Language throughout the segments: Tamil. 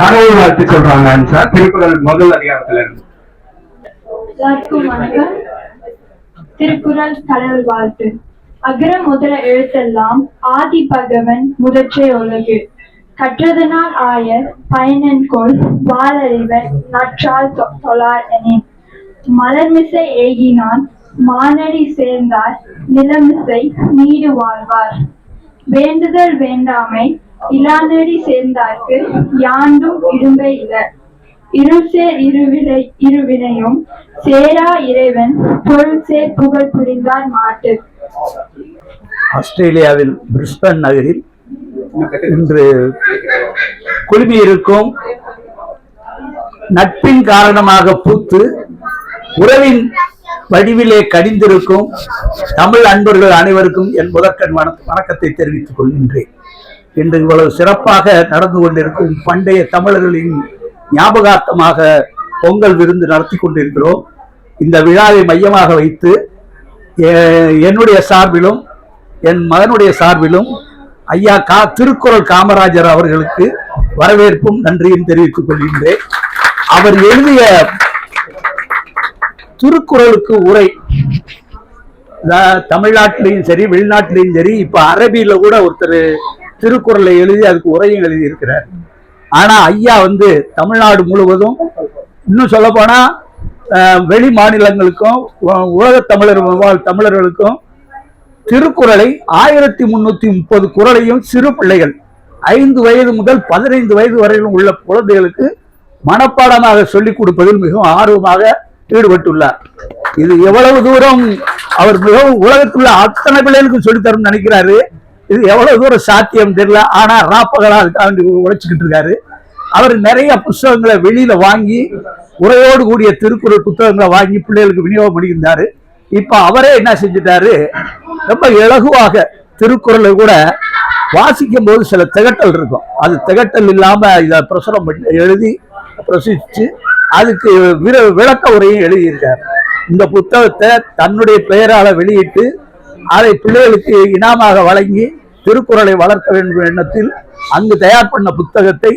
கடவுள் வாழ்த்து சொல்றாங்க சார் திருக்குறள் முதல் அதிகாரத்துல இருந்து. எல்லாருக்கும் வணக்கம். திருக்குறள் கடவுள் வாழ்த்து. அகர முதல எழுத்தெல்லாம் ஆதி பகவன் முதற்றே உலகு. கற்றதனால் ஆய பயனன் கொள் வாழறிவர் நற்றால் தொழார் எனின். மலர்மிசை ஏகினான் மானடி சேர்ந்தார் நிலமிசை நீடு வாழ்வார். வேண்டுதல் வேண்டாமை இலானடி சேர்ந்தார்க்கு யாண்டும் இடும்பை இல இருள் இருவினை இருவினையும் சேரா இறைவன் பொருள் சேர் புகழ் புரிந்தார் மாட்டு. ஆஸ்திரேலியாவில் பிரிஸ்பன் நகரில் இன்று குழுமியிருக்கும் நட்பின் காரணமாக பூத்து உறவின் வடிவிலே கடிந்திருக்கும் தமிழ் அன்பர்கள் அனைவருக்கும் என் முதற்கண் வணக்கத்தை தெரிவித்துக் கொள்கின்றேன். இன்று இவ்வளவு சிறப்பாக நடந்து கொண்டிருக்கும் பண்டைய தமிழர்களின் ஞாபகார்த்தமாக பொங்கல் விருந்து நடத்தி கொண்டிருக்கிறோம். இந்த விழாவை மையமாக வைத்து என்னுடைய சார்பிலும் என் மகனுடைய சார்பிலும் ஐயா கா திருக்குறள் காமராஜர் அவர்களுக்கு வரவேற்பும் நன்றியும் தெரிவித்துக் கொள்கின்றேன். அவர் எழுதிய திருக்குறளுக்கு உரை தமிழ்நாட்டிலையும் சரி வெளிநாட்டிலையும் சரி இப்ப அரபியில கூட ஒருத்தர் திருக்குறளை எழுதி அதுக்கு உரையும் எழுதி இருக்கிறார் ஆனா ஐயா வந்து தமிழ்நாடு முழுவதும் இன்னும் சொல்ல போனா வெளி மாநிலங்களுக்கும் உ- தமிழர் வாழ் தமிழர்களுக்கும் திருக்குறளை ஆயிரத்தி முன்னூத்தி முப்பது குறளையும் சிறு பிள்ளைகள் ஐந்து வயது முதல் பதினைந்து வயது வரையிலும் உள்ள குழந்தைகளுக்கு மனப்பாடமாக சொல்லிக் கொடுப்பதில் மிகவும் ஆர்வமாக ஈடுபட்டுள்ளார். இது எவ்வளவு தூரம் அவர் மிகவும் உலகத்துள்ள அத்தனை பிள்ளைகளுக்கும் சொல்லித்தரும் நினைக்கிறாரு. இது எவ்வளவு தூரம் சாத்தியம் தெரியல. ஆனா ராப்பகலா அதுக்காண்டி உழைச்சிக்கிட்டு இருக்காரு. அவர் நிறைய புஸ்தகங்களை வெளியில வாங்கி உரையோடு கூடிய திருக்குறள் புத்தகங்களை வாங்கி பிள்ளைகளுக்கு விநியோகம் பண்ணியிருந்தாரு. இப்ப அவரே என்ன செஞ்சிட்டாரு? ரொம்ப இலகுவாக திருக்குறளை கூட வாசிக்கும் போது சில திகட்டல் இருக்கும். அது திகட்டல் இல்லாம இதை பிரசுரம் பண்ணி எழுதி பிரசித்து அதுக்கு விர- விளக்க உரையும் எழுதியிருக்கார். இந்த புத்தகத்தை தன்னுடைய பெயரால வெளியிட்டு அதை பிள்ளைகளுக்கு இனாமாக வழங்கி திருக்குறளை வளர்க்க வேண்டும் எண்ணத்தில் அங்கு தயார் பண்ண புத்தகத்தை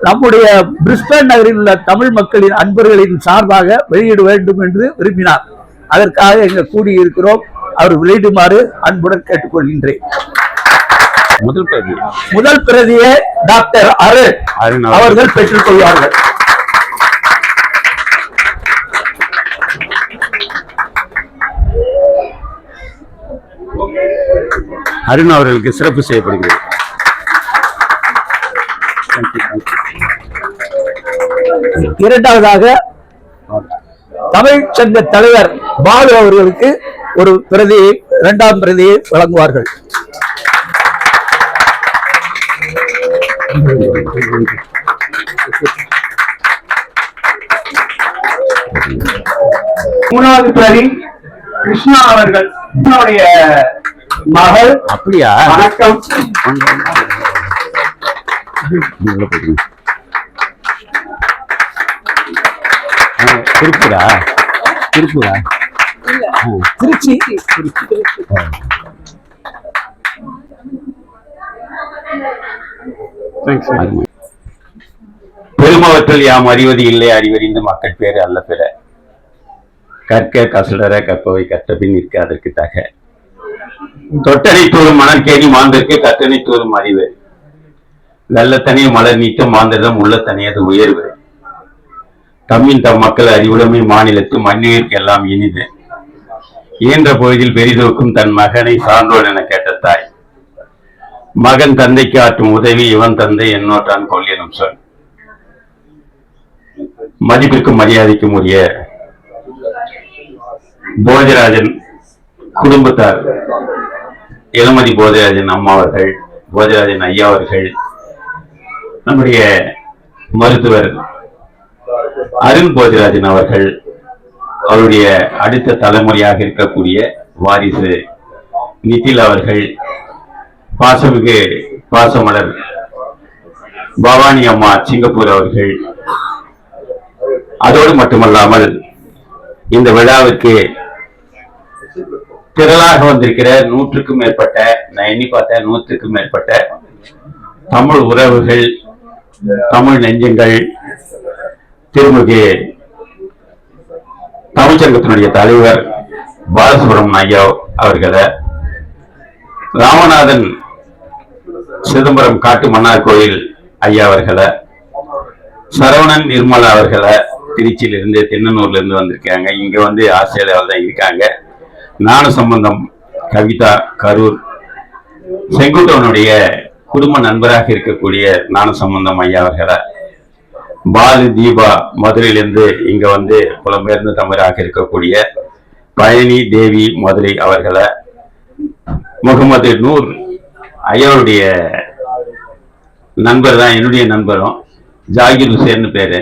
நம்முடைய பிரிஸ்பன் நகரில் உள்ள தமிழ் மக்களின் அன்பர்களின் சார்பாக வெளியிட வேண்டும் என்று விரும்பினார். அதற்காக இங்க கூடியிருக்கிறோம். அவர் வெளியிடுமாறு அன்புடன் கேட்டுக்கொள்கின்றேன். முதல் பிரதி முதல் பிரதியை டாக்டர் அருண் அவர்கள். அவர்கள் அருண் அவர்களுக்கு சிறப்பு செய்யப்படுகிறது. இரண்டாவதாக தமிழ் சங்க தலைவர் பாலு அவர்களுக்கு ஒரு பிரதியை இரண்டாம் பிரதியை வழங்குவார்கள். மூணாவது பிரதி கிருஷ்ணா அவர்கள் மகள். அப்படியா? வணக்கம். திருப்பூரா? திருப்பூரா? திருச்சி. பெருமவற்றில் யாம் அறிவது இல்லை அறிவறிந்த மக்கள் பேரு அல்ல பிற. கற்க கசடர கற்பவை கற்றபின் நிற்க அதற்கு தக தொட்டனை தூரும் மணற்கேணி மாந்தற்கு கற்றனை தூரும் அறிவு வெள்ளத்தனைய மலர் நீட்டம் மாந்தரிடம் உள்ளத்தனையது உயர்வு. தம்மின் தம் மக்கள் அறிவுடைமை மாநிலத்து மண்ணுயிர்க்கு எல்லாம் இனிது. இயன்ற பொழுதில் பெரிதோக்கும் தன் மகனை சான்றோன் என கேட்ட தாய். மகன் தந்தைக்கு ஆற்றும் உதவி இவன் தந்தை என்னோட்டான் கொள்ளினும் சொல். மதிப்பிற்கும் மரியாதைக்கும் உரிய போஜராஜன் குடும்பத்தார். இளமதி போஜராஜன் அம்மா அவர்கள் போஜராஜன் ஐயா அவர்கள் நம்முடைய மருத்துவர் அருண் போதிராஜன் அவர்கள் அவருடைய அடுத்த தலைமுறையாக இருக்கக்கூடிய வாரிசு நிதில் அவர்கள் பாசமிகு பாசமலர் பவானி அம்மா சிங்கப்பூர் அவர்கள். அதோடு மட்டுமல்லாமல் இந்த விழாவிற்கு திரளாக வந்திருக்கிற நூற்றுக்கும் மேற்பட்ட நான் எண்ணி பார்த்தேன் நூற்றுக்கும் மேற்பட்ட தமிழ் உறவுகள் தமிழ் நெஞ்சங்கள் திருமிகு தமிழ்ச்சங்கத்தினுடைய தலைவர் பாலசுப்ரமணியம் ஐயா அவர்களை ராமநாதன் சிதம்பரம் காட்டு மன்னார் கோயில் ஐயா அவர்களை சரவணன் நிர்மலா அவர்களை திருச்சியிலிருந்து தென்னனூர்ல இருந்து வந்திருக்காங்க இங்க வந்து ஆஸ்திரேலியாவில் தான் இருக்காங்க. ஞான சம்பந்தம் கவிதா கரூர் செங்குட்டவனுடைய குடும்ப நண்பராக இருக்கக்கூடிய ஞான சம்பந்தம் ஐயா அவர்களை. பாலு தீபா மதுரையிலிருந்து இங்க வந்து புலம்பெயர்ந்த தமிழராக இருக்கக்கூடிய பழனி தேவி மதுரை அவர்களை முகமது நூர் ஐயாவுடைய நண்பர் தான் என்னுடைய நண்பரும் ஜாகிர் ஹுசேன்னு பேரு.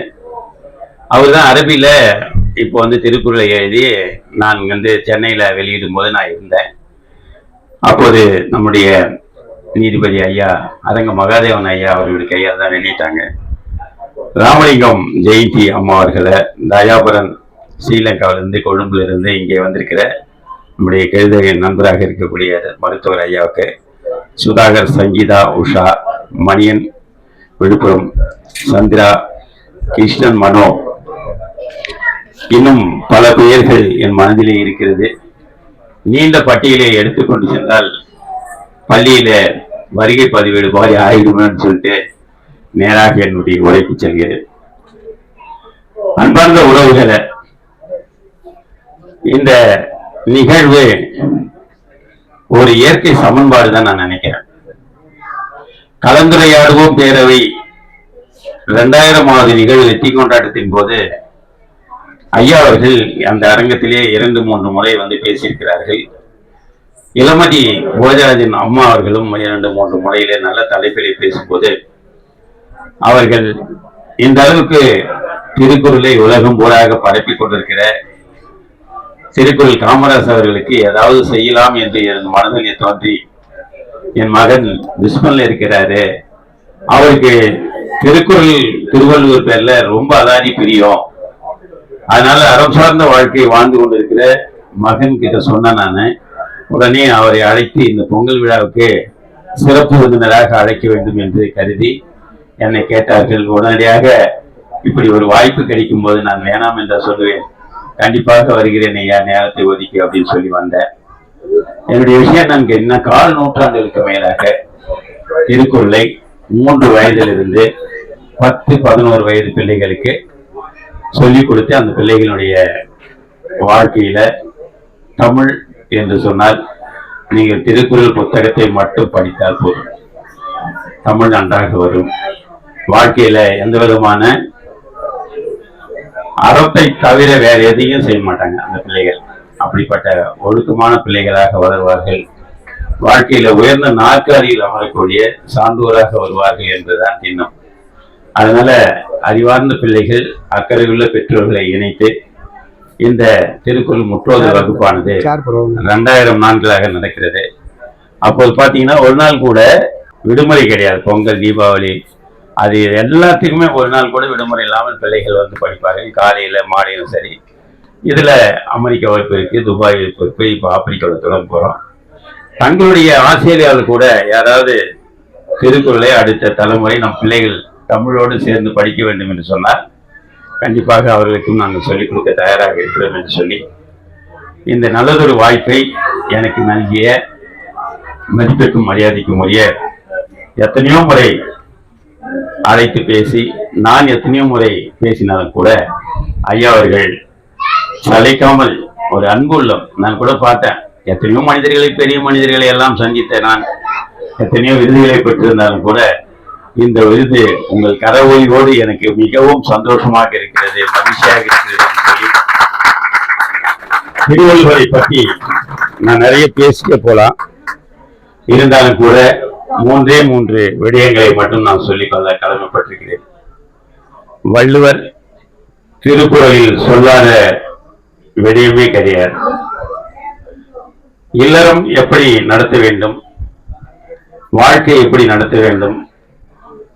அவர் தான் அரபியில இப்போ வந்து திருக்குறளை எழுதி நான் வந்து சென்னையில் வெளியிடும் போது நான் இருந்தேன். அப்போது நம்முடைய நீதிபதி ஐயா அரங்க மகாதேவன் ஐயா அவர்களுடைய கையால் தான் வெளியிட்டாங்க. ராமலிங்கம் ஜெயந்தி அம்மா அவர்களை தயாபரன் ஸ்ரீலங்காவிலிருந்து கொழும்புலேருந்து இங்கே வந்திருக்கிற நம்முடைய கழுத நண்பராக இருக்கக்கூடிய மருத்துவர் ஐயாவுக்கு சுதாகர் சங்கீதா உஷா மணியன் விழுப்புரம் சந்திரா கிருஷ்ணன் மனோ இன்னும் பல பெயர்கள் என் மனதிலே இருக்கிறது. நீண்ட பட்டியலை எடுத்துக்கொண்டு சென்றால் பள்ளியில வருகை பதிவேடு மாதிரி ஆயிடுமேன்னு சொல்லிட்டு நேராக என்னுடைய உழைப்பு செல்கிறேன். அன்பார்ந்த உறவுகளை இந்த நிகழ்வு ஒரு இயற்கை சமன்பாடு தான் நான் நினைக்கிறேன். கலந்துரையாடுவோம் பேரவை இரண்டாயிரமாவது நிகழ்வு வெற்றி கொண்டாட்டத்தின் போது ஐயா அவர்கள் அந்த அரங்கத்திலே இரண்டு மூன்று முறை வந்து பேசியிருக்கிறார்கள். இளமதி போஜராஜன் அம்மா அவர்களும் இரண்டு மூன்று முறையிலே நல்ல தலைப்பிலே பேசும்போது அவர்கள் இந்த அளவுக்கு திருக்குறளை உலகம் பூராக பரப்பிக் கொண்டிருக்கிற திருக்குறள் காமராஜ் அவர்களுக்கு ஏதாவது செய்யலாம் என்று என் மனதிலே தோன்றி என் மகன் விஸ்மன் இருக்கிறாரு. அவருக்கு திருக்குறள் திருவள்ளுவர் பேர்ல ரொம்ப அதானி பிரியம். அதனால அறம் சார்ந்த வாழ்க்கையை வாழ்ந்து கொண்டிருக்கிற மகன் கிட்ட சொன்ன நானு. உடனே அவரை அழைத்து இந்த பொங்கல் விழாவுக்கு சிறப்பு விருந்தினராக அழைக்க வேண்டும் என்று கருதி என்னை கேட்டார்கள். உடனடியாக இப்படி ஒரு வாய்ப்பு கிடைக்கும் போது நான் வேணாம் என்று சொல்லுவேன். கண்டிப்பாக வருகிறேன் ஐயா நேரத்தை ஒதுக்கி அப்படின்னு சொல்லி வந்தேன். என்னுடைய விஷயம் நான் என்ன? கால் நூற்றாண்டுகளுக்கு மேலாக திருக்குறளை மூன்று வயதிலிருந்து பத்து பதினோரு வயது பிள்ளைகளுக்கு சொல்லிக் கொடுத்து அந்த பிள்ளைகளுடைய வாழ்க்கையில தமிழ் என்று சொன்னால் நீங்கள் திருக்குறள் புத்தகத்தை மட்டும் படித்தால் போதும். தமிழ் நன்றாக வரும். வாழ்க்கையில எந்த விதமான அறத்தை தவிர வேற எதையும் செய்ய மாட்டாங்க அந்த பிள்ளைகள். அப்படிப்பட்ட ஒழுக்கமான பிள்ளைகளாக வளர்வார்கள். வாழ்க்கையில உயர்ந்த நாற்காலியில் அமரக்கூடிய சான்றோராக வருவார்கள் என்றுதான் இன்னும் அதனால அறிவார்ந்த பிள்ளைகள் அக்கறையுள்ள பெற்றோர்களை இணைத்து இந்த திருக்குறள் முற்றோதல் வகுப்பானது ரெண்டாயிரம் நாட்களாக நடக்கிறது. அப்போது பாத்தீங்கன்னா ஒரு நாள் கூட விடுமுறை கிடையாது. பொங்கல் தீபாவளி அது எல்லாத்துக்குமே ஒரு நாள் கூட விடுமுறை இல்லாமல் பிள்ளைகள் வந்து படிப்பார்கள். காலையில மாலையிலும் சரி. இதுல அமெரிக்கா வகுப்பு இருக்கு துபாய் வகுப்பு இருக்கு இப்போ ஆப்பிரிக்காவில் தொடங்க போறோம். தங்களுடைய ஆஸ்திரேலியாவில் கூட யாராவது திருக்குறளை அடுத்த தலைமுறை நம் பிள்ளைகள் தமிழோடு சேர்ந்து படிக்க வேண்டும் என்று சொன்னார். கண்டிப்பாக அவர்களுக்கும் நாங்கள் சொல்லிக் கொடுக்க தயாராக இருக்கிறோம் என்று சொல்லி இந்த நல்லதொரு வாய்ப்பை எனக்கு நல்கிய மதிப்பிற்கும் மரியாதைக்கும் உரிய எத்தனையோ முறை அழைத்து பேசி நான் எத்தனையோ முறை பேசினாலும் கூட ஐயா அவர்கள் சளைக்காமல் ஒரு அன்பு உள்ளம் நான் கூட பார்த்தேன். எத்தனையோ மனிதர்களை பெரிய மனிதர்களை எல்லாம் சந்தித்த நான். எத்தனையோ விருதுகளை பெற்றிருந்தாலும் கூட இந்த விருது உங்கள் கரவொலியோடு எனக்கு மிகவும் சந்தோஷமாக இருக்கிறது மகிழ்ச்சியாக இருக்கிறது சொல்லி திருவள்ளுவரை பற்றி நான் நிறைய பேசிக்க போலாம் இருந்தாலும் கூட மூன்றே மூன்று விடயங்களை மட்டும் நான் சொல்லிக்கொள்ள கடமைப்பட்டிருக்கிறேன். வள்ளுவர் திருக்குறளில் சொல்லாத விடயமே கிடையாது. இல்லறம் எப்படி நடத்த வேண்டும்? வாழ்க்கை எப்படி நடத்த வேண்டும்?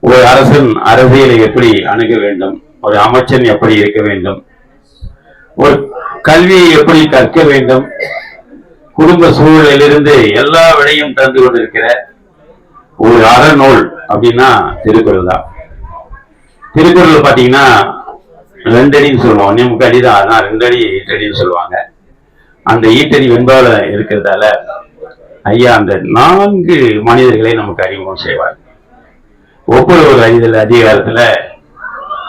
ஒரு அரசன் அரசியலை எப்படி அணுக வேண்டும்? ஒரு அமைச்சன் எப்படி இருக்க வேண்டும்? ஒரு கல்வியை எப்படி கற்க வேண்டும்? குடும்ப சூழலிலிருந்து எல்லா விடையும் தந்து கொண்டிருக்கிற ஒரு அறநூல் அப்படின்னா திருக்குறள் தான். திருக்குறள் பாத்தீங்கன்னா ரெண்டு அடின்னு சொல்லுவோம் ஒன்றே முக்கால் அடி தான். அதான் ரெண்டு அடி சொல்லுவாங்க. அந்த ஈட்டடி வெண்பால இருக்கிறதால ஐயா அந்த நான்கு மனிதர்களை நமக்கு அறிமுகம் செய்வார். ஒவ்வொரு அறிதல் அதிகாரத்துல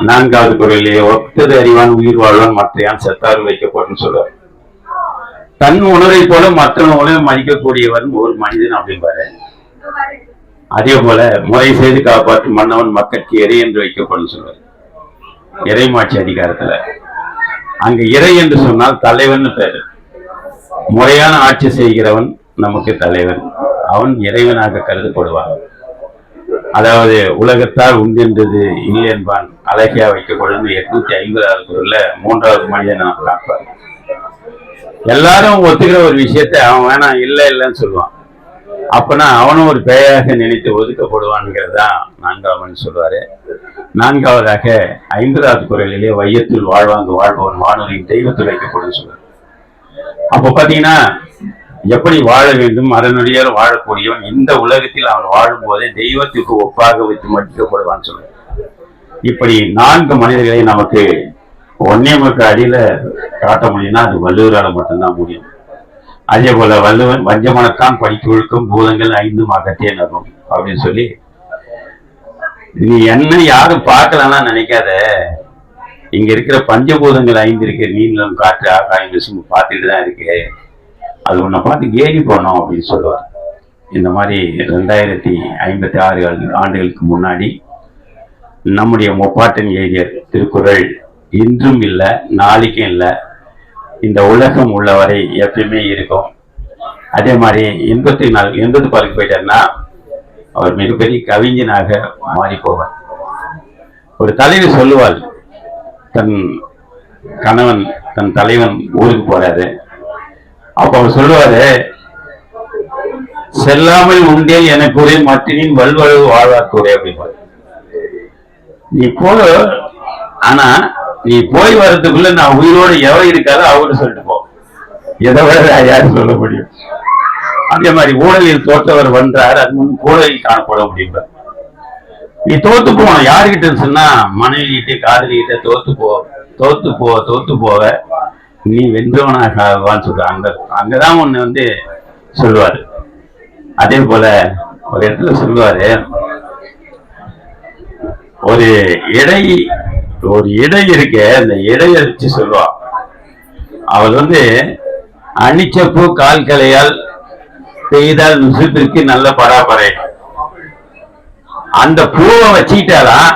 நான்காவது குரலிலே ஒத்தது அறிவான் உயிர் வாழ்வான் மற்றையான் செத்தாறு வைக்கப்படும் சொல்லுவார் தன் உணரை போல மற்றவங்களை மதிக்கக்கூடியவன் ஒரு மனிதன் அப்படிம்பாரு. அதே போல முறை செய்து காப்பாற்றும் மன்னவன் மக்களுக்கு இறை என்று வைக்கப்படும் சொல்வார் இறைமாட்சி அதிகாரத்துல. அங்க இறை என்று சொன்னால் தலைவன் பேரு. முறையான ஆட்சி செய்கிறவன் நமக்கு தலைவன். அவன் இறைவனாக கருதப்படுவான். அதாவது உலகத்தால் உண்டென்றது இல்லை என்பான். அழகியா வைக்கப்படும் எட்நூத்தி ஐம்பதாவது குரல்ல மூன்றாவது மனிதன் நாம் காப்பார் எல்லாரும் ஒத்துக்கிற ஒரு விஷயத்த அவன் வேணாம் இல்லை இல்லைன்னு சொல்லுவான். அப்பனா அவனும் ஒரு பேயாக நினைத்து ஒதுக்கப்படுவான்ங்கிறது தான் நான்காவன் சொல்வாரு நான்காவதாக ஐம்பதாவது குரலிலே வையத்தில் வாழ்வாங்க வாழ்பவன் வானொலியின் தெய்வத்தில் வைக்கப்படும் சொல்வார் அப்போ பார்த்தீங்கன்னா எப்படி வாழ வேண்டும் அறநொழியால் வாழக்கூடியவன் இந்த உலகத்தில் அவன் வாழும் போதே தெய்வத்துக்கு ஒப்பாக வைத்து மதிக்கப்படுவான் சொல்ல இப்படி நான்கு மனிதர்களை நமக்கு ஒன்னே மக்கள் அடியில காட்ட முடியும்னா அது வள்ளுவரால் மட்டும்தான் முடியும். அதே போல வள்ளுவன் வஞ்சமனத்தான் படிக்க ஒழுக்கும் பூதங்கள் ஐந்தும் அகற்றே நகும் அப்படின்னு சொல்லி நீ என்ன யாரும் பார்க்கலன்னா நினைக்காத. இங்க இருக்கிற பஞ்சபூதங்கள் ஐந்து இருக்கு நீங்களும் காற்று ஆகாயம் பார்த்துட்டு தான் இருக்கு. அது ஒன்றை பார்த்து கேலி போனோம் அப்படின்னு சொல்லுவார். இந்த மாதிரி ரெண்டாயிரத்தி ஐம்பத்தி ஆறு ஆண்டுகளுக்கு முன்னாடி நம்முடைய முப்பாட்டன் எழுதிய திருக்குறள் இன்றும் இல்லை நாளைக்கும் இல்லை. இந்த உலகம் உள்ளவரை எப்பயுமே இருக்கும். அதே மாதிரி எண்பத்தி நாலு எண்பது பாலுக்கு போயிட்டாருன்னா அவர் மிகப்பெரிய கவிஞனாக மாறி போவார் ஒரு தலைவி சொல்லுவாள் தன் கணவன் தன் தலைவன் ஊருக்கு போறாரு. அப்ப அவர் சொல்லுவாரு செல்லாமல் உண்டே எனக்கு ஒரே மட்டினின் வல்வழவு வாழ்வாக்குறே அப்படிம்பாரு. நீ போ ஆனா நீ போய் வர்றதுக்குள்ள நான் உயிரோடு எவ இருக்காதோ அவரு சொல்லிட்டு போ. எதை விட வேற சொல்ல முடியும். அதே மாதிரி ஊழலில் தோற்றவர் வந்தார் அது முன் ஊழலில் காணப்பட முடியும் நீ தோத்து போகணும் யாருகிட்ட சொன்னா மனைவி கிட்ட காதலி கிட்ட தோத்து போ தோத்து போ தோத்து போவ. நீ வென்றவனாக ஆவான்னு சொல்ற. அங்க அங்கதான் ஒண்ணு வந்து சொல்லுவாரு. அதே போல ஒரு இடத்துல சொல்லுவாரு ஒரு இடை ஒரு இடை இருக்க அந்த இடையை வச்சு சொல்லுவா. அவள் வந்து அணிச்சப்பு கால் கலையால் பெய்தால் நுசுத்திற்கு நல்ல பராபரை. அந்த பூவை வச்சுக்கிட்டாதான்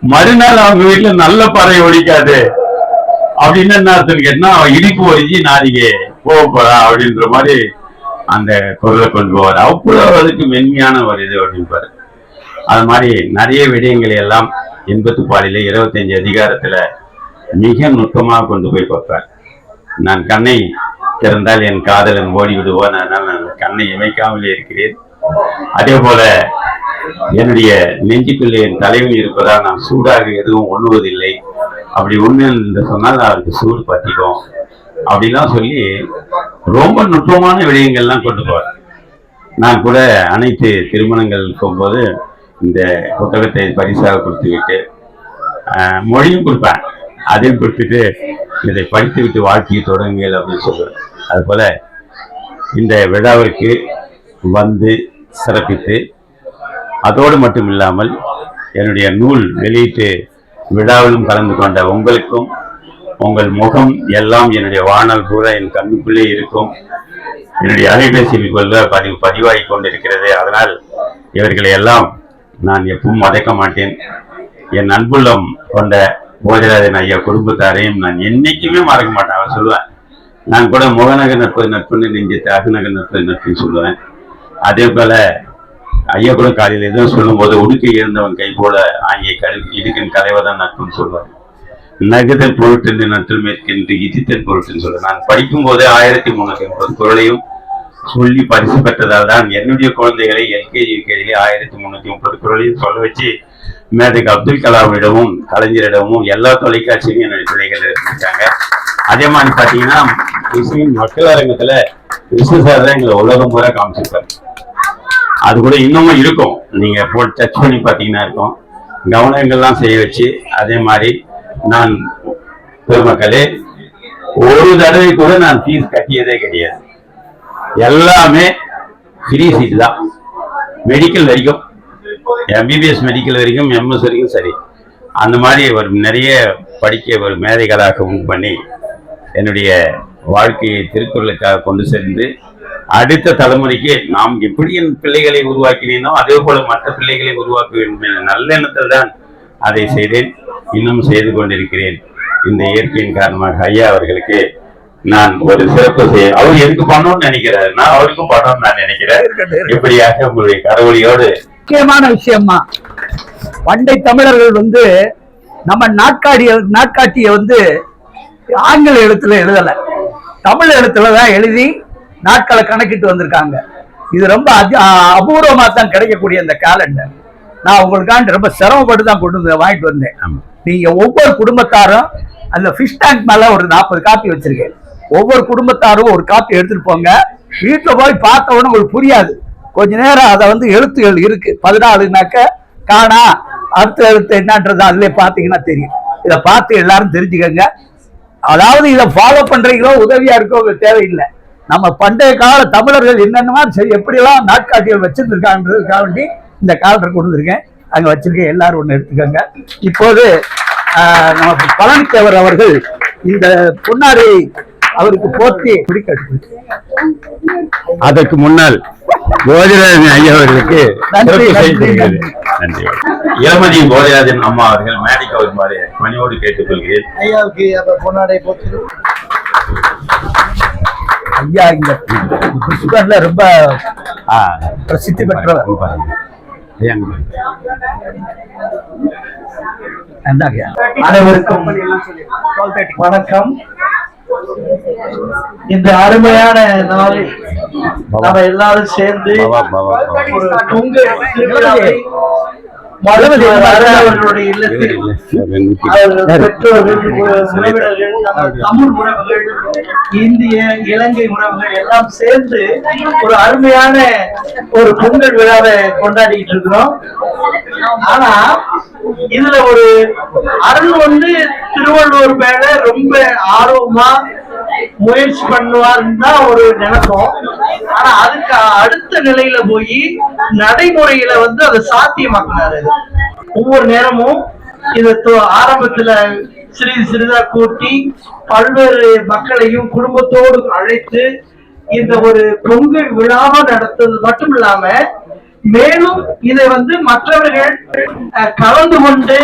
மறுநாள் அவங்க வீட்டுல நல்ல பறை ஒழிக்காது. அப்படின்னு என்ன கேட்டா அவன் இனிப்பு ஒழிஞ்சு நாளைக்கு போக போறா அப்படின்ற மாதிரி அந்த குரலை கொண்டு போவார். அவ்வளவு அதுக்கு மென்மையான ஒரு இது அப்படின்பாரு அது மாதிரி நிறைய விடயங்களை எல்லாம் எண்பத்து பாலிலே இருபத்தஞ்சு அதிகாரத்துல மிக நுட்பமாக கொண்டு போய் பார்ப்பார். நான் கண்ணை திறந்தால் என் காதலன் ஓடி விடுவான் அதனால் நான் கண்ணை இமைக்காமலே இருக்கிறேன். அதே போல என்னுடைய நெஞ்சுக்குள்ளே என் தலைவன் இருப்பதால் நான் சூடாக எதுவும் உண்ணுவதில்லை. அப்படி ஒண்ணு சொன்னால் அவருக்கு சூடு பற்றிக்கும் அப்படிலாம் சொல்லி ரொம்ப நுட்பமான விடயங்கள்லாம் கொண்டு போவார். நான் கூட அனைத்து திருமணங்கள் போகும்போது இந்த புத்தகத்தை பரிசாக கொடுத்துவிட்டு மொழியும் கொடுப்பேன். அதையும் கொடுத்துட்டு இதை படித்து விட்டு வாழ்க்கையை தொடங்குங்கள் அப்படின்னு சொல்லுவேன். அதுபோல இந்த விழாவிற்கு வந்து சிறப்பித்து அதோடு மட்டும் இல்லாமல் என்னுடைய நூல் வெளியீட்டு விழாவிலும் கலந்து கொண்ட உங்களுக்கும் உங்கள் முகம் எல்லாம் என்னுடைய வானல் பூரா என் கண்ணுக்குள்ளே இருக்கும். என்னுடைய அலைபேசியில் கொள்ள பதிவு பதிவாகி கொண்டிருக்கிறது. அதனால் இவர்களை எல்லாம் நான் எப்பவும் மதைக்க மாட்டேன். என் அன்புள்ளம் கொண்ட போஜராஜன் ஐயா குடும்பத்தாரையும் நான் என்னைக்குமே மறக்க மாட்டேன். அவர் சொல்லுவேன் நான் கூட முகநகர் நட்பு நட்புன்னு நெஞ்சு அகநக நட்பு நட்புன்னு சொல்லுவேன். அதே போல ஐயா கூட காலையில் எதுவும் சொல்லும்போது உடுக்கை இருந்தவன் கை போல ஆகிய கல் இடுக்கின் கலைவதான் நட்புன்னு சொல்வார். நகுதல் பொருட்டு நற்று மேற்கின்ற இதித்தல் பொருட்டுன்னு சொல்லுவேன் நான் படிக்கும் போதே ஆயிரத்தி முன்னூத்தி ஐம்பது குரலையும் சொல்லி பரிசு பெற்றதால் தான் என்னுடைய குழந்தைகளை எல்கேஜி யூகேஜிலே ஆயிரத்தி முன்னூத்தி முப்பது குரலையும் சொல்ல வச்சு மேதகு அப்துல் கலாமிடமும் கலைஞரிடமும் எல்லா தொலைக்காட்சியிலும் என்னுடைய பிள்ளைகள் இருக்காங்க அதே மாதிரி பாத்தீங்கன்னா இசையின் மக்கள் அரங்கத்துல கிறிஸ்து சார் தான் எங்களை உலகம் பூரா காமிச்சிருப்பாரு. அது கூட இன்னமும் இருக்கும். நீங்க போட்டு டச் பண்ணி பார்த்தீங்கன்னா இருக்கும். கவனங்கள்லாம் செய்ய வச்சு அதே மாதிரி நான் பெருமக்களே ஒரு தடவை கூட நான் ஃபீஸ் கட்டியதே கிடையாது. எல்லாமே ஃப்ரீ சீட் தான். மெடிக்கல் வரைக்கும் எம்பிபிஎஸ் மெடிக்கல் வரைக்கும் எம்எஸ் வரைக்கும் சரி. அந்த மாதிரி ஒரு நிறைய படிக்க ஒரு மேதைகளாகவும் பண்ணி என்னுடைய வாழ்க்கையை திருக்குறளுக்காக கொண்டு சேர்ந்து அடுத்த தலைமுறைக்கு நாம் எப்படி என் பிள்ளைகளை உருவாக்கினேனோ அதே போல மற்ற பிள்ளைகளை உருவாக்க வேண்டும் என நல்ல எண்ணத்தில் தான் அதை செய்தேன். இன்னும் செய்து கொண்டிருக்கிறேன். இந்த இயற்கையின் காரணமாக ஐயா அவர்களுக்கு நான் ஒரு சிறப்பு செய்ய அவர் எதுக்கு பண்ணணும்னு நினைக்கிறாரு. நான் அவருக்கும் பண்ணணும்னு நான் நினைக்கிறேன். இப்படியாக உங்களுடைய கடவுளியோடு முக்கியமான விஷயமா பண்டை தமிழர்கள் வந்து நம்ம நாட்காடிய நாட்காட்டிய வந்து ஆங்கில எழுத்துல எழுதல. தமிழ் எழுத்துல தான் எழுதி நாட்களை கணக்கிட்டு வந்திருக்காங்க. இது ரொம்ப அதி- அ- அபூர்வமா தான் கிடைக்கக்கூடிய இந்த கேலண்டர் நான் உங்களுக்காண்டி ரொம்ப சிரமப்பட்டு தான் கொண்டு வந்து வாங்கிட்டு வந்தேன். நீங்க ஒவ்வொரு குடும்பத்தாரும் அந்த ஃபிஷ் டேங்க் மேல ஒரு நாற்பது காப்பி வச்சிருக்கேன். ஒவ்வொரு குடும்பத்தாரும் ஒரு காப்பி எடுத்துட்டு போங்க. வீட்டுல போய் பார்த்த உடனே உங்களுக்கு புரியாது. கொஞ்ச நேரம் அதை வந்து எழுத்துகள் இருக்கு. பதினாலுனாக்க காணா அடுத்த எழுத்து என்னன்றது அதுல பாத்தீங்கன்னா தெரியும். இதை பார்த்து எல்லாரும் தெரிஞ்சுக்கங்க. அதாவது இதை ஃபாலோ பண்றீங்களோ உதவியா இருக்கோ தேவையில்லை. நம்ம பண்டைய கால தமிழர்கள் என்னென்ன சரி எப்படியெல்லாம் நாட்காட்டிகள் வச்சிருந்திருக்கான்றதுக்காக வேண்டி இந்த காலண்டர் கொண்டு வந்திருக்கேன். அங்க வச்சிருக்கேன் எல்லாரும் ஒண்ணு எடுத்துக்கோங்க. இப்போது ஆஹ், நம்ம பழனித்தேவர் அவர்கள் இந்த பொன்னாரை அவருக்கு போற்றி பிடிக்க அதற்கு முன்னால் போஜராஜன் ஐயா அவர்களுக்கு நன்றி, இளமதி போஜராஜன் அம்மா அவர்கள் மேடைக்கு வருமாறு பணியோடு கேட்டுக்கொள்கிறேன். ஐயாவுக்கு அப்ப பொன்னாடை போச்சு ஐயா இங்க புஷ்கர்ல ரொம்ப ஆ, பிரசித்தி பெற்றவர். அனைவருக்கும் வணக்கம். இந்த அருமையான நாளில் நம்ம எல்லாரும் சேர்ந்து தமிழ் உறவுகள் இந்திய இலங்கை உறவுகள் எல்லாம் சேர்ந்து ஒரு அருமையான ஒரு பொங்கல் விழாவை கொண்டாடிட்டு இருக்கிறோம். ஆனா இதுல ஒரு அருள் வந்து திருவள்ளுவர் மேல ரொம்ப ஆர்வமா முயற்சி பண்ணுவாருன்னு தான் ஒரு நினைப்போம். ஆனா அதுக்கு அடுத்த நிலையில போய் நடைமுறையில வந்து அதை சாத்தியமாக்குனாரு. ஒவ்வொரு நேரமும் இதை ஆரம்பத்துல சிறிது சிறிதா கூட்டி பல்வேறு மக்களையும் குடும்பத்தோடு அழைத்து இந்த ஒரு பொங்கல் விழாவா நடத்துறது மட்டும் இல்லாம மேலும் இதை வந்து மற்றவர்கள் கலந்து கொண்டு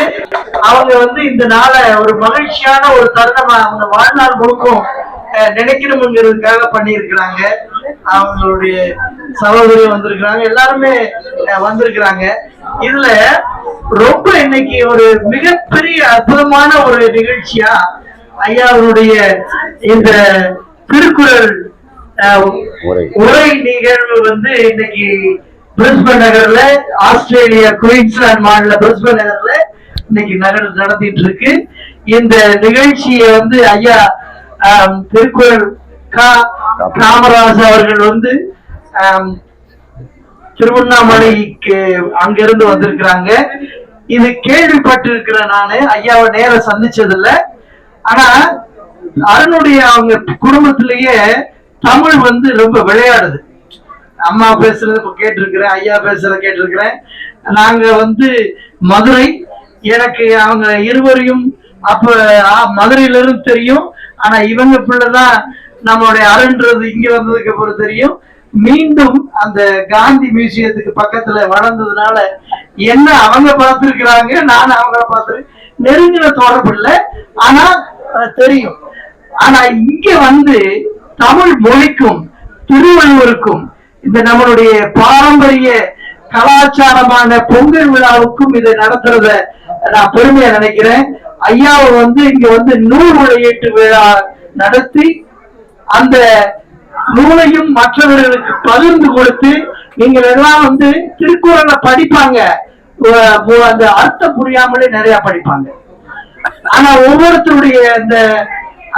அவங்க வந்து இந்த நாளை ஒரு மகிழ்ச்சியான ஒரு தருணமா அவங்க வாழ்நாள் முழுக்கும் நினைக்கணுங்கிறதுக்காக பண்ணியிருக்கிறாங்க. அவங்களுடைய சகோதரி வந்திருக்கிறாங்க. எல்லாருமே வந்திருக்கிறாங்க. இதுல ரொம்ப இன்னைக்கு ஒரு மிகப்பெரிய அற்புதமான ஒரு நிகழ்ச்சியா ஐயாவுடைய இந்த திருக்குறள் உரை. நிகழ்வு வந்து இன்னைக்கு பிரிஸ்பன் நகர்ல ஆஸ்திரேலியா குயின்ஸ்லாந்து மாநில பிரிஸ்பன் நகர்ல இன்னைக்கு நகர் நடத்திட்டு இருக்கு. இந்த நிகழ்ச்சியை வந்து ஐயா திருக்குறள் காமராஜ் அவர்கள் வந்து திருவண்ணாமலைக்கு அங்கிருந்து வந்திருக்கிறாங்க. இது கேள்விப்பட்டிருக்கிற நானு ஐயாவை நேர சந்திச்சது இல்ல ஆனா அருணுடைய அவங்க குடும்பத்திலேயே தமிழ் வந்து ரொம்ப விளையாடுது. அம்மா பேசுறது இப்ப கேட்டிருக்கிறேன் ஐயா பேசுறத கேட்டிருக்கிறேன். நாங்க வந்து மதுரை எனக்கு அவங்க இருவரையும் அப்ப ஆ, மதுரையில இருந்து தெரியும். ஆனா இவங்க பிள்ளைதான் நம்மளுடைய அருன்றது இங்க வந்ததுக்கு அப்புறம் தெரியும். மீண்டும் அந்த காந்தி மியூசியத்துக்கு பக்கத்துல வளர்ந்ததுனால என்ன அவங்க பார்த்திருக்கிறாங்க நான் அவங்கள பார்த்து நெருங்கின தொடர்பு இல்லை ஆனா தெரியும். ஆனா இங்க வந்து தமிழ் மொழிக்கும் திருவள்ளுவருக்கும் இந்த நம்மளுடைய பாரம்பரிய கலாச்சாரமான பொங்கல் விழாவுக்கும் இதை நடத்துறத நான் பெருமையா நினைக்கிறேன். ஐயாவை வந்து இங்க வந்து நூல் வெளியீட்டு விழா நடத்தி அந்த நூலையும் மற்றவர்களுக்கு பகிர்ந்து கொடுத்து நீங்கள் எல்லாம் வந்து திருக்குறளை படிப்பாங்க. அந்த அர்த்தம் புரியாமலே நிறைய படிப்பாங்க. ஆனா ஒவ்வொருத்தருடைய அந்த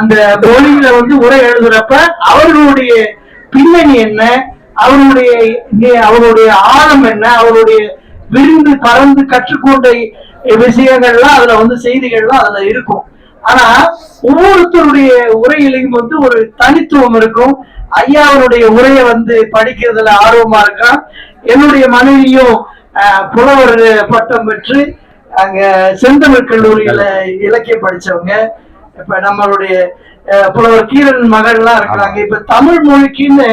அந்த மொழியில வந்து உரை எழுதுறப்ப அவர்களுடைய பின்னணி என்ன அவருடைய அவருடைய ஆழம் என்ன அவருடைய விரிந்து பறந்து கற்றுக்கொண்ட விஷயங்கள்லாம் அதுல வந்து செய்திகள்லாம் அதுல இருக்கும். ஆனா ஒவ்வொருத்தருடைய உரையிலையும் வந்து ஒரு தனித்துவம் இருக்கும். ஐயாவுடைய உரையை வந்து படிக்கிறதுல ஆர்வமா இருக்கான். என்னுடைய மனைவியும் அஹ், புலவர் பட்டம் பெற்று அங்க செந்தமிழ் கல்லூரியில இலக்கியம் படிச்சவங்க. இப்ப நம்மளுடைய புலவர் கீரன் மகள்லாம் இருக்கிறாங்க. இப்ப தமிழ் மொழிக்குன்னு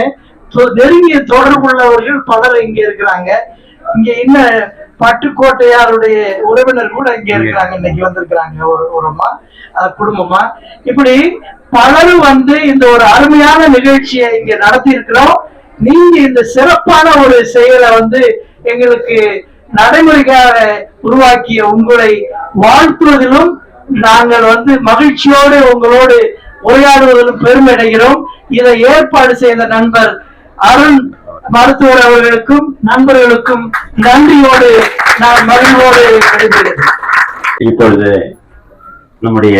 நெருங்கிய தொடர்புள்ளவர்கள் பலர் இங்க இருக்கிறாங்க. இங்க இன்னும் பட்டுக்கோட்டையாருடைய உறவினர் கூட இங்க இருக்கிறாங்க இன்னைக்கு வந்திருக்கிறாங்க. ஒரு உரமா குடும்பமா. இப்படி பலரும் வந்து இந்த ஒரு அருமையான நிகழ்ச்சியை இங்க நடத்தி இருக்கிறோம் நீங்க இந்த சிறப்பான ஒரு செயலை வந்து எங்களுக்கு நடைமுறைக்காக உருவாக்கிய உங்களை வாழ்த்துவதிலும் நாங்கள் வந்து மகிழ்ச்சியோடு உங்களோடு உரையாடுவதிலும் பெருமை அடைகிறோம் இதை ஏற்பாடு செய்த நண்பர் அருண் மருத்துவர் அவர்களுக்கும் நண்பர்களுக்கும் நன்றியோடு நான் மகிழ்வோடு இப்பொழுது நம்முடைய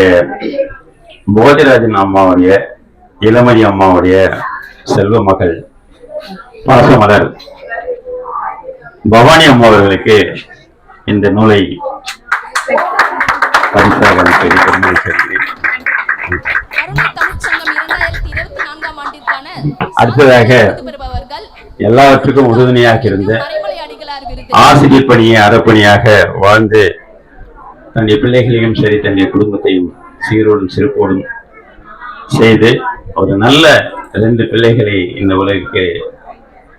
போஜராஜன் அம்மாவுடைய இளமதி அம்மாவுடைய செல்வ மகள் பாசமலர் பவானி அம்மா அவர்களுக்கு இந்த நூலை பரிசாக அடுத்ததாக எல்லாவற்றுக்கும் உறுதுணையாக இருந்த ஆசிரியர் பணியை அறப்பணியாக வாழ்ந்து தன்னுடைய பிள்ளைகளையும் சரி தன்னுடைய குடும்பத்தையும் சீரோடும் சிறப்போடும் செய்து ஒரு நல்ல ரெண்டு பிள்ளைகளை இந்த உலகிற்கு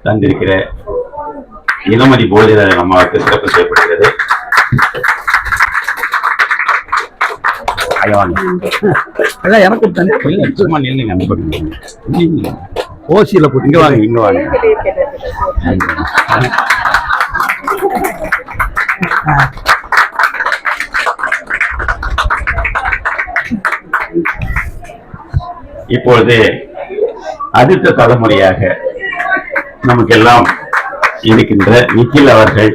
தந்திருக்கிற இளமதி போதிராஜன் அம்மாவுக்கு சிறப்பு செய்யப்படுகிறது. இல்ல, சும்மா நில்லுங்க. ஓசியில இங்க போட்டு வாங்க இங்க வாங்க. இப்பொழுது அடுத்த தலைமுறையாக நமக்கெல்லாம் இருக்கின்ற நிக்கில் அவர்கள்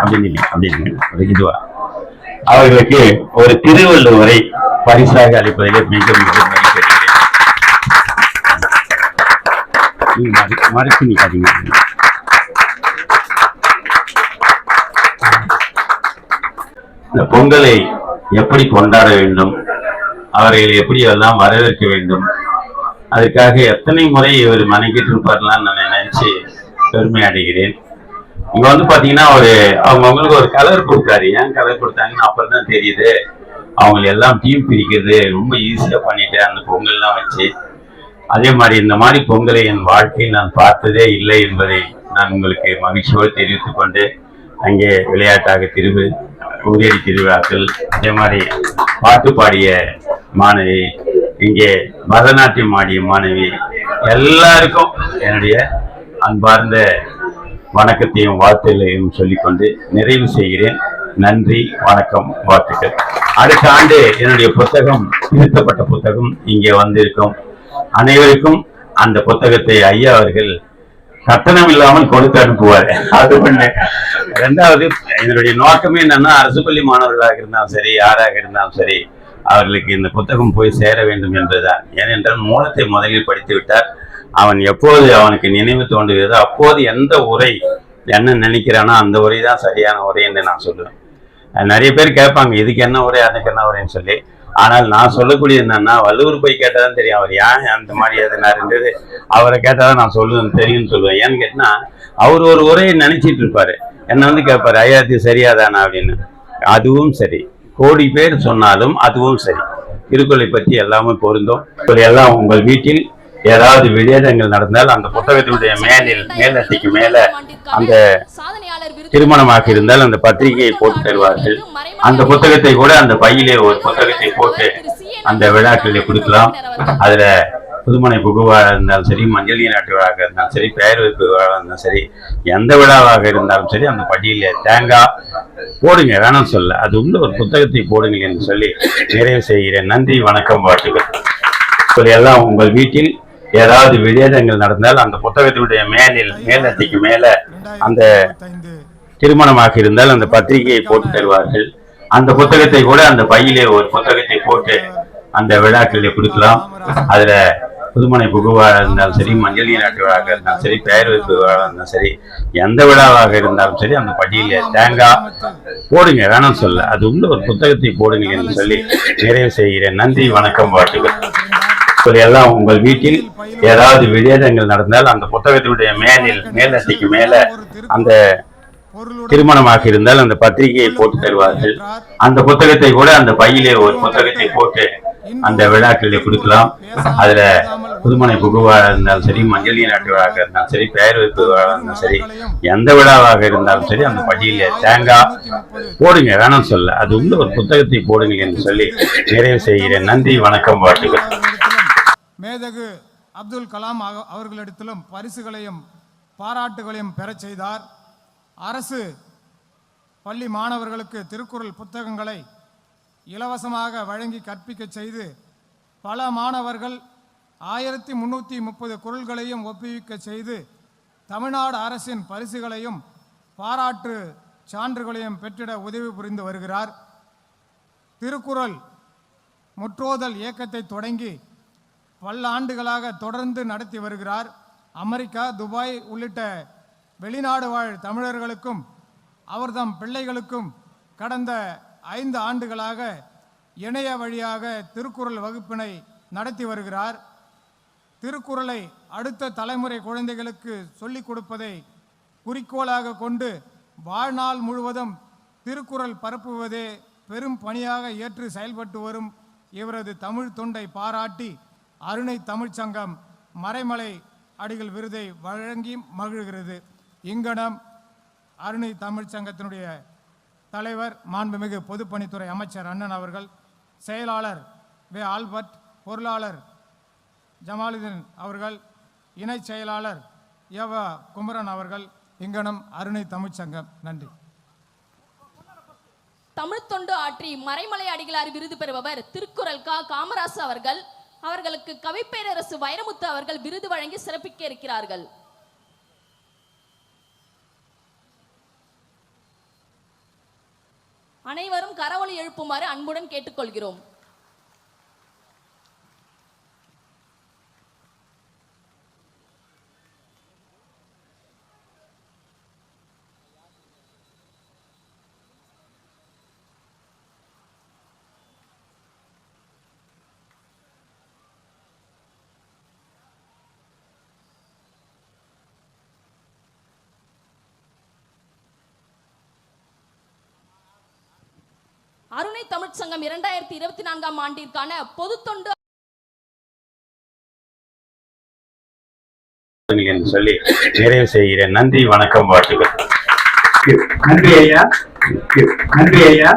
அப்படின்னு அப்படின்னு ஒரு இதுவா. அவர்களுக்கு ஒரு திருவள்ளுவரை பரிசாக அளிப்பதிலே மிக மிக மகிழ்ச்சி நீங்க மறு- இந்த பொங்கலை எப்படி கொண்டாட வேண்டும்? அவர்கள் எப்படி எல்லாம் வரவேற்க வேண்டும்? அதுக்காக எத்தனை முறை இவர் மனைக்கிட்டு இருப்பார்லாம் நான் நினைச்சு பெருமை அடைகிறேன். இங்க வந்து பாத்தீங்கன்னா ஒரு அவங்க அவங்களுக்கு ஒரு கலர் கொடுத்தாரு ஏன் கலர் கொடுத்தாங்கன்னு அப்புறம் தான் தெரியுது. அவங்க எல்லாம் டீம் பிரிக்கிறது ரொம்ப ஈஸியா பண்ணிட்டு அந்த பொங்கல்லாம் வச்சு அதே மாதிரி இந்த மாதிரி பொங்கலை என் வாழ்க்கையில் நான் பார்த்ததே இல்லை என்பதை நான் உங்களுக்கு மகிழ்ச்சியோடு தெரிவித்துக் கொண்டு அங்கே விளையாட்டாக திருவு உரியடி திருவிழாக்கள் அதே மாதிரி பாட்டு பாடிய மாணவி இங்கே பரதநாட்டியம் ஆடிய மாணவி எல்லாருக்கும் என்னுடைய அன்பார்ந்த வணக்கத்தையும் வாழ்த்துகளையும் சொல்லிக்கொண்டு நிறைவு செய்கிறேன். நன்றி வணக்கம் வாழ்த்துக்கள். அடுத்த ஆண்டு என்னுடைய புத்தகம் திருத்தப்பட்ட புத்தகம் இங்கே வந்திருக்கும். அனைவருக்கும் அந்த புத்தகத்தை ஐயா அவர்கள் கட்டணம் இல்லாமல் கொடுத்து அனுப்புவார். அது ஒண்ணு. ரெண்டாவது இதனுடைய நோக்கமே என்னன்னா அரசு பள்ளி மாணவர்களாக இருந்தாலும் சரி யாராக இருந்தாலும் சரி அவர்களுக்கு இந்த புத்தகம் போய் சேர வேண்டும் என்பதுதான் ஏனென்றால் மூலத்தை முதலில் படித்து விட்டார். அவன் எப்போது அவனுக்கு நினைவு தோன்றுகிறதோ அப்போது எந்த உரை என்ன நினைக்கிறானோ அந்த உரை தான் சரியான உரை என்று நான் சொல்லுவேன். நிறைய பேர் கேட்பாங்க இதுக்கு என்ன உரை அதுக்கு என்ன உரைன்னு சொல்லி. ஆனால் நான் சொல்லக்கூடிய என்னன்னா வள்ளுவர் போய் கேட்டாதான் தெரியும். அவர் ஏன் அந்த மாதிரி எதுனாருன்றது அவரை கேட்டாதான் நான் சொல்லுவேன் தெரியும்னு சொல்லுவேன். ஏன்னு கேட்டினா அவர் ஒரு உரையை நினைச்சிட்டு இருப்பாரு. என்ன வந்து கேட்பாரு ஐயா இது சரியாதானா? அப்படின்னு. அதுவும் சரி. கோடி பேர் சொன்னாலும் அதுவும் சரி. திருக்குறளை பற்றி எல்லாமே பொருந்தும். எல்லாம் உங்கள் வீட்டில் ஏதாவது விடேதங்கள் நடந்தால் அந்த புத்தகத்தினுடைய மேலில் மேலட்டைக்கு மேல அந்த திருமணமாக இருந்தால் அந்த பத்திரிகையை போட்டு தருவார்கள். அந்த புத்தகத்தை கூட அந்த பையிலே ஒரு புத்தகத்தை போட்டு அந்த விழாக்களில் கொடுக்கலாம். அதுல புதுமனை புகுவாக இருந்தாலும் சரி மஞ்சள் நீராட்டு விழாவாக இருந்தாலும் சரி பெயர் வைப்பு விழாவாக இருந்தாலும் சரி எந்த விழாவாக இருந்தாலும் சரி அந்த பட்டியலில் தேங்காய் போடுங்க வேணாம் சொல்ல. அது உள்ள ஒரு புத்தகத்தை போடுங்க என்று சொல்லி நிறைவு செய்கிறேன். நன்றி வணக்கம் வாழ்த்துக்கள். சொல்லி எல்லாம் உங்கள் வீட்டில் ஏதாவது விடேதங்கள் நடந்தால் அந்த புத்தகத்தினுடைய மேலில் மேலட்டிக்கு மேல அந்த திருமணமாக இருந்தால் அந்த பத்திரிகையை போட்டு தருவார்கள். அந்த புத்தகத்தை கூட அந்த பையிலே ஒரு புத்தகத்தை போட்டு அந்த விழாக்களில் கொடுக்கலாம். அதுல புதுமனை புகுவாக இருந்தாலும் சரி மஞ்சள் நீராட்டு விழாவாக இருந்தாலும் சரி பெயர் வைப்பு விழாவாக இருந்தாலும் சரி எந்த விழாவாக இருந்தாலும் சரி அந்த பட்டியல தேங்காய் போடுங்க வேணாம் சொல்ல. அது உள்ள ஒரு புத்தகத்தை போடுங்க என்று சொல்லி நிறைவு செய்கிறேன். நன்றி வணக்கம் வாழ்த்துக்கள். இப்படி எல்லாம் உங்கள் வீட்டில் ஏதாவது விடேதங்கள் நடந்தால் அந்த புத்தகத்தினுடைய மேலில் மேலட்டைக்கு மேல அந்த திருமணமாக இருந்தால் அந்த பத்திரிகையை போட்டு தருவார்கள். அந்த புத்தகத்தை கூட அந்த பையிலே ஒரு புத்தகத்தை போட்டு அந்த விழாக்களில் கொடுக்கலாம். அதுல புதுமனை புகுவாக இருந்தாலும் சரி மஞ்சள் நாட்டு விழாவாக இருந்தாலும் சரி பெயர் வைப்பு விழாவாக இருந்தாலும் சரி எந்த விழாவாக இருந்தாலும் சரி அந்த பட்டியல தேங்காய் போடுங்க வேணாம் சொல்ல. அது உள்ள ஒரு புத்தகத்தை போடுங்க என்று சொல்லி நிறைவு செய்கிறேன். நன்றி வணக்கம் வாழ்த்துக்கள். மேதகு அப்துல் கலாம் அவ- அவர்களிடத்திலும் பரிசுகளையும் பாராட்டுகளையும் பெறச் செய்தார். அரசு பள்ளி மாணவர்களுக்கு திருக்குறள் புத்தகங்களை இலவசமாக வழங்கி கற்பிக்கச் செய்து பல மாணவர்கள் ஆயிரத்தி முன்னூற்றி முப்பது குரல்களையும் ஒப்புவிக்க செய்து தமிழ்நாடு அரசின் பரிசுகளையும் பாராட்டு சான்றுகளையும் பெற்றிட உதவி புரிந்து வருகிறார். திருக்குறள் முற்றோதல் இயக்கத்தை தொடங்கி பல ஆண்டுகளாக தொடர்ந்து நடத்தி வருகிறார். அமெரிக்கா துபாய் உள்ளிட்ட வெளிநாடு வாழ் தமிழர்களுக்கும் அவர்தம் பிள்ளைகளுக்கும் கடந்த ஐந்து ஆண்டுகளாக இணைய வழியாக திருக்குறள் வகுப்பினை நடத்தி வருகிறார். திருக்குறளை அடுத்த தலைமுறை குழந்தைகளுக்கு சொல்லிக் கொடுப்பதை குறிக்கோளாக கொண்டு வாழ்நாள் முழுவதும் திருக்குறள் பரப்புவதே பெரும் பணியாக ஏற்று செயல்பட்டு வரும் இவரது தமிழ் தொண்டை பாராட்டி அருணை தமிழ்ச் சங்கம் மறைமலை அடிகள் விருதை வழங்கி மகிழ்கிறது. இங்கனம் அருணை தமிழ்ச் சங்கத்தினுடைய தலைவர் மாண்புமிகு பொதுப்பணித்துறை அமைச்சர் அண்ணன் அவர்கள் செயலாளர் வே. ஆல்பர்ட் பொருளாளர் ஜமாலுதீன் அவர்கள் இணைச் செயலாளர் ஏவ குமரன் அவர்கள் இங்கனம் அருணை தமிழ்ச் சங்கம். நன்றி. தமிழ் தொண்டு ஆற்றி மறைமலை அடிகளார் விருது பெறுபவர் திருக்குறள் கா. காமராசு அவர்கள் அவர்களுக்கு கவிப்பேரரசு வைரமுத்து அவர்கள் விருது வழங்கி சிறப்பிக்க இருக்கிறார்கள். அனைவரும் கரவொலி எழுப்புமாறு அன்புடன் கேட்டுக்கொள்கிறோம். அருணை தமிழ்ச் சங்கம் இரண்டாயிரத்தி இருபத்தி நான்காம் ஆண்டிற்கான பொது தொண்டு என்று சொல்லி நிறைவு செய்கிறேன். நன்றி வணக்கம் வாழ்த்துக்கள். நன்றி ஐயா. நன்றி ஐயா.